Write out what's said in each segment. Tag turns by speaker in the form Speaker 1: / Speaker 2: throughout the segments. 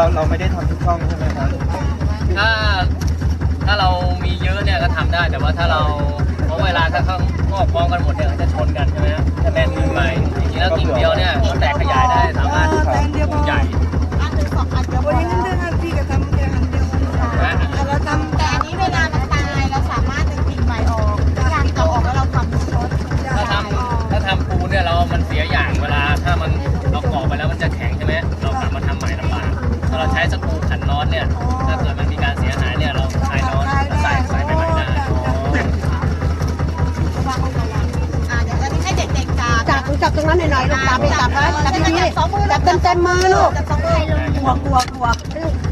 Speaker 1: เรา
Speaker 2: เราไม่
Speaker 3: ได้
Speaker 1: ทำทุกช่องใช่ไหมครับ
Speaker 3: ถ้าถ้าเรามีเยอะเนี่ยก็ทำได้แต่ว่าถ้าเราเพราะเวลาถ้าเขางอกพร้อมกันหมดเนี่ยจะชนกันใช่ไหมฮะจะแน่นกิ่งใหม่จริงๆแล้วกิ่งเดียว เรา
Speaker 4: ใช้
Speaker 3: สกรูขันน็อตเนี่ย ถ้าเกิดมันมีการเสียหายเนี่ยเราใช้น็อตใส่ใส่ไปใหม่ได้อ๋อ
Speaker 4: อ่าเดี๋ยวอันนี้ให้เด็กๆจับ
Speaker 2: จับจับตรงนั้นหน่อยๆลูกจับไปจับไว้จับดีๆจับเต็มเต็มๆมือลูก
Speaker 4: จับสองมือเลย
Speaker 2: หัวหัวหัว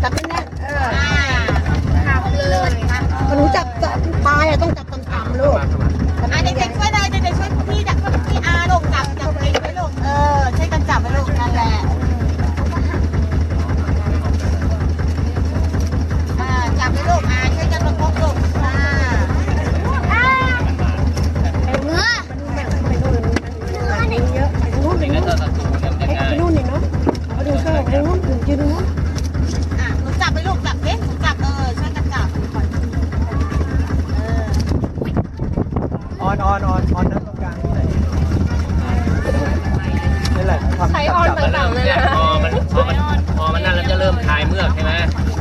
Speaker 2: จับแน่นๆเออ
Speaker 4: อ่าทำเลยค่ะ
Speaker 2: มันรู้จับจับปลายอะต้องจับต่ำ
Speaker 4: ยืนนู่นอะหนูจับไปลูกจับเอ๊ะหนูจับเออช่วยกันจับเออ
Speaker 1: ออนออนออนออนนั่งตรงกลางนี่ไหนนี่แหละทำจับจับ
Speaker 3: มันเริ่มเนี่ยพอมันพอมันพอมันนั่นแล้วจะเริ่มคลายเมือกใช่ไหม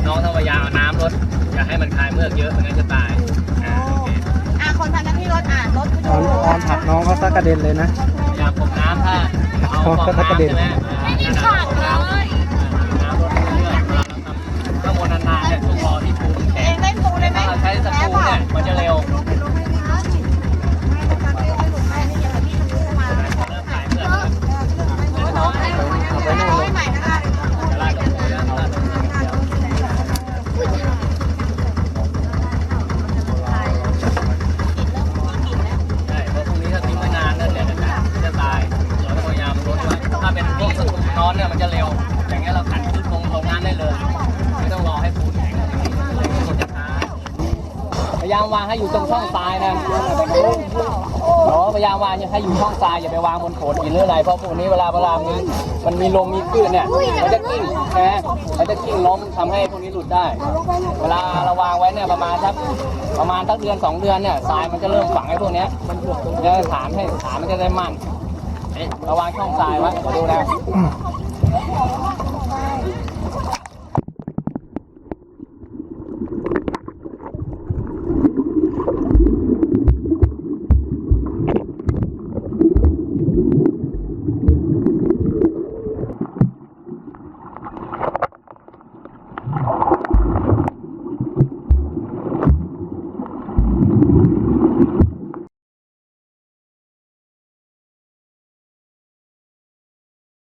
Speaker 3: น้องต้องพยายามเอาน้ำลดอย่าให้มันคลายเมือกเยอะไม่งั้นจะตายอ่าโอเค
Speaker 4: อะคนทำหน้าที่รถอะรถ
Speaker 1: ออนออนผลักน้องเขาซะกระเด็นเลยนะ
Speaker 3: พยายามพรมน้ำถ้าเอาฟองน้ำใช่ไหมไม่ได้ขาดเลยา
Speaker 4: ม
Speaker 3: วางให้
Speaker 1: อยู่
Speaker 3: ตรงช่องทรายนะเนาะพยายามวางให้อยู่ช่องทรายอย่าไปวางบนโขดหินหรืออะไรเพราะพวกนี้เวลาเวลามีมันมีลมมีคลื่นเนี่ยมันจะกิ้งนะมันจะกิ้งล้มทำให้พวกนี้หลุดได้ เวลาเราวางไว้เนี่ยประมาณสักประมาณสักเดือนสองเดือนเนี่ยทรายมันจะเริ่มฝังไอ้พวกนี้ยจะฐานให้ฐานมันจะได้มั่นเระวางช่องทรายไว้มาดูนะ Thank you.